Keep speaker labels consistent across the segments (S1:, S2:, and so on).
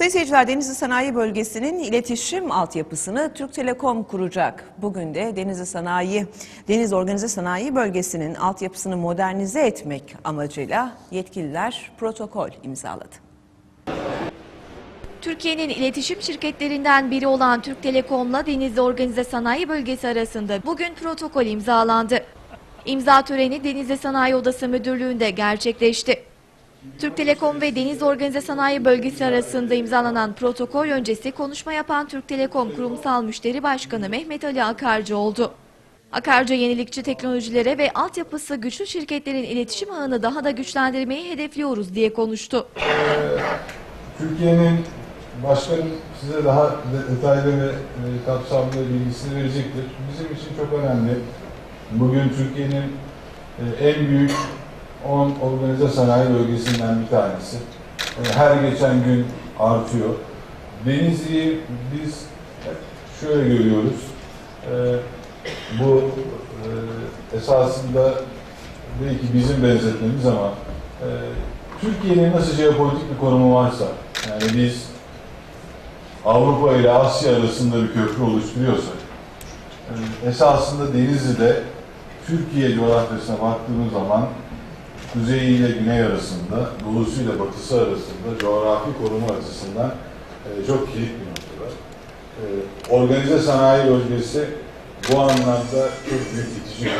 S1: Sayın seyirciler Denizli Sanayi Bölgesi'nin iletişim altyapısını Türk Telekom kuracak. Bugün de Denizli Sanayi, Deniz Organize Sanayi Bölgesi'nin altyapısını modernize etmek amacıyla yetkililer protokol imzaladı.
S2: Türkiye'nin iletişim şirketlerinden biri olan Türk Telekom'la Denizli Organize Sanayi Bölgesi arasında bugün protokol imzalandı. İmza töreni Denizli Sanayi Odası Müdürlüğü'nde gerçekleşti. Türk Telekom ve Denizli Organize Sanayi Bölgesi arasında imzalanan protokol öncesi konuşma yapan Türk Telekom Kurumsal Müşteri Başkanı Mehmet Ali Akarcı oldu. Akarcı yenilikçi teknolojilere ve altyapısı güçlü şirketlerin iletişim ağını daha da güçlendirmeyi hedefliyoruz diye konuştu.
S3: Türkiye'nin başkanım size daha de- detaylı ve e, kapsamlı bilgisini verecektir. Bizim için çok önemli. Bugün Türkiye'nin e, en büyük 10 organize sanayi bölgesinden bir tanesi. E, Her geçen gün artıyor. Denizli'yi biz şöyle görüyoruz. E, Bu e, esasında belki bizim benzetmemiz ama e, Türkiye'nin nasıl jeopolitik bir konumu varsa, yani biz Avrupa ile Asya arasında bir köprü oluşturuyorsak, e, esasında Denizli'de Türkiye coğrafyasına baktığımız zaman kuzeyi ile güney arasında, doğusu ile batısı arasında coğrafi koruma açısından e, çok kilit bir noktada. E, organize sanayi bölgesi bu anlamda çok büyük itici.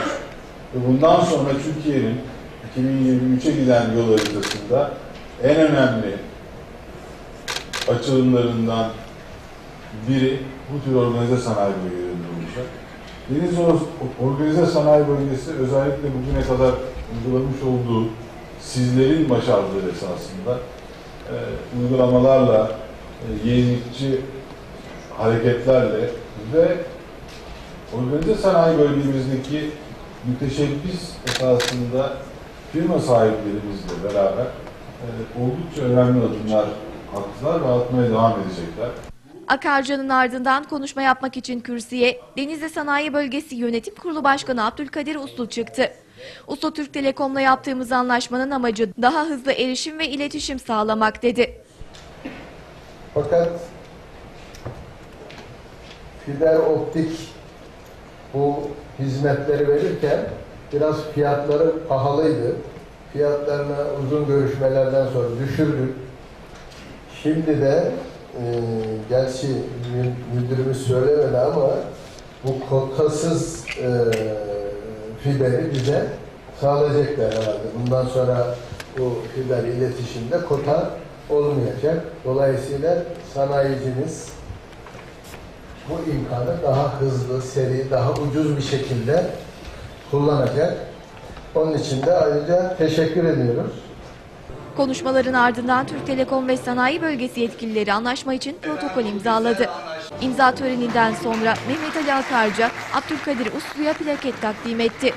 S3: Ve bundan sonra Türkiye'nin 2023'e giden yol haritasında en önemli açılımlarından biri bu tür organize sanayi bölgelerinde olacak. Deniz Or- Organize Sanayi Bölgesi özellikle bugüne kadar uygulamış olduğu sizlerin başardığı esasında e, uygulamalarla, e, yenilikçi hareketlerle ve organize sanayi bölgemizdeki müteşebbis esasında firma sahiplerimizle beraber e, oldukça önemli adımlar attılar ve atmaya devam edecekler.
S2: Akarcı'nın ardından konuşma yapmak için kürsüye Denizli Sanayi Bölgesi Yönetim Kurulu Başkanı Abdülkadir Uslu çıktı. Uslu Türk Telekom'la yaptığımız anlaşmanın amacı daha hızlı erişim ve iletişim sağlamak dedi.
S4: Fakat fiber optik bu hizmetleri verirken biraz fiyatları pahalıydı. Fiyatlarını uzun görüşmelerden sonra düşürdük. Şimdi de e, gerçi mü- müdürümüz söylemedi ama bu kotasız e, fiberi bize sağlayacaklar herhalde. Bundan sonra bu fiber iletişimde kota olmayacak. Dolayısıyla sanayicimiz bu imkanı daha hızlı, seri, daha ucuz bir şekilde kullanacak. Onun için de ayrıca teşekkür ediyoruz.
S2: Konuşmaların ardından Türk Telekom ve Sanayi Bölgesi yetkilileri anlaşma için protokol imzaladı. İmza töreninden sonra Mehmet Ali Akarcı, Abdülkadir Uslu'ya plaket takdim etti.